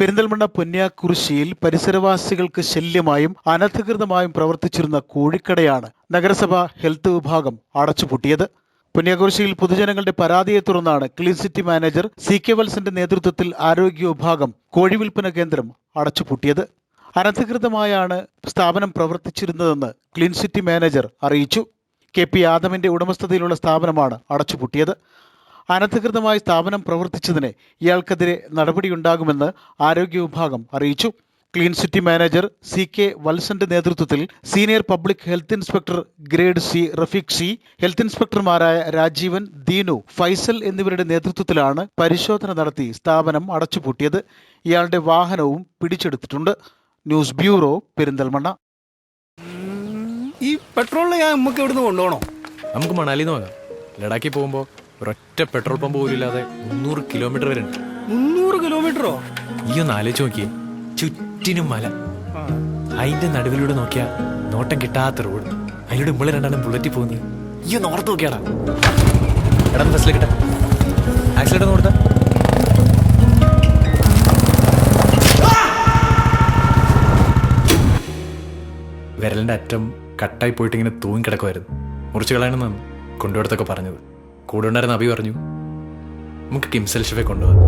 പെരിന്തൽമണ്ണ പൊന്യാക്കുറിശ്ശിയിൽ പരിസരവാസികൾക്ക് ശല്യമായും അനധികൃതമായും പ്രവർത്തിച്ചിരുന്ന കോഴിക്കടയാണ് നഗരസഭ ഹെൽത്ത് വിഭാഗം അടച്ചുപൂട്ടിയത്. പൊന്യാക്കുറിശ്ശിയിൽ പൊതുജനങ്ങളുടെ പരാതിയെ തുടർന്നാണ് clean city manager C K വത്സന്റെ നേതൃത്വത്തിൽ ആരോഗ്യ വിഭാഗം കോഴി വിൽപ്പന കേന്ദ്രം അടച്ചുപൂട്ടിയത്. അനധികൃതമായാണ് സ്ഥാപനം പ്രവർത്തിച്ചിരുന്നതെന്ന് ക്ലീൻ സിറ്റി മാനേജർ അറിയിച്ചു. കെ പി ആദമിന്റെ ഉടമസ്ഥതയിലുള്ള സ്ഥാപനമാണ് അടച്ചുപൂട്ടിയത്. അനധികൃതമായി സ്ഥാപനം പ്രവർത്തിച്ചതിന് ഇയാൾക്കെതിരെ നടപടിയുണ്ടാകുമെന്ന് ആരോഗ്യ വിഭാഗം അറിയിച്ചു. Clean city manager C K വത്സന്റെ നേതൃത്വത്തിൽ senior public health inspector grade C Rafeeq C health ഇൻസ്പെക്ടർമാരായ Rajeevan Deenu Faisal എന്നിവരുടെ നേതൃത്വത്തിലാണ് പരിശോധന നടത്തി സ്ഥാപനം അടച്ചുപൂട്ടിയത്. ഇയാളുടെ വാഹനവും പിടിച്ചെടുത്തിട്ടുണ്ട്. News bureau Perinthalmanna. ഈ പെട്രോളിന് ഞാൻ നമുക്ക് ഇവിടുന്ന് കൊണ്ടുപോകണോ? നമുക്ക് മണാലിന്ന് നോക്കാം ലഡാക്കിൽ പോകുമ്പോൾ ഒരൊറ്റ പെട്രോൾ പമ്പ് പോലും ഇല്ലാതെ മുന്നൂറ് കിലോമീറ്റർ വരെ ഉണ്ട്. മുന്നൂറ് കിലോമീറ്ററോ? ഈ ഒന്ന് ആലോചിച്ച് നോക്കിയേ ചുറ്റിനും മല. അതിന്റെ നടുവിലൂടെ നോക്കിയാ നോട്ടം കിട്ടാത്ത റോഡ്. അതിലൂടെ ഇമ്പളെ രണ്ടാളും ബുള്ളറ്റിൽ പോകുന്നത് ഈ ഒന്ന് ഓർത്ത് നോക്കിയാടാ. എടാ ബസ്സിൽ കിട്ടാ ആക്സിഡന്റ് കൊടുത്ത. വിരലിന്റെ അറ്റം കട്ടായി പോയിട്ട് ഇങ്ങനെ തൂങ്ങി കിടക്കുമായിരുന്നു മുറിച്ചു കളയണമെന്നാണ് കൊണ്ടുപോടത്തൊക്കെ പറഞ്ഞത്. കൂടെ ഉണ്ടായിരുന്ന അഭി പറഞ്ഞു നമുക്ക് കിംസൽ ഷെഫെ കൊണ്ടുപോകാം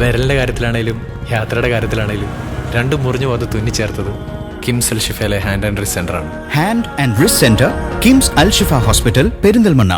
വിരലിന്റെ കാര്യത്തിലാണേലും യാത്രയുടെ കാര്യത്തിലാണേലും രണ്ടും മുറിഞ്ഞു പോകാതെ തുന്നിച്ചേർത്തത് കിംസൽ ഷിഫയിലെ ഹാൻഡ് ആൻഡ് റിസ് സെന്റർ ആണ്. Hand and wrist centre KIMS Al Shifa hospital Perinthalmanna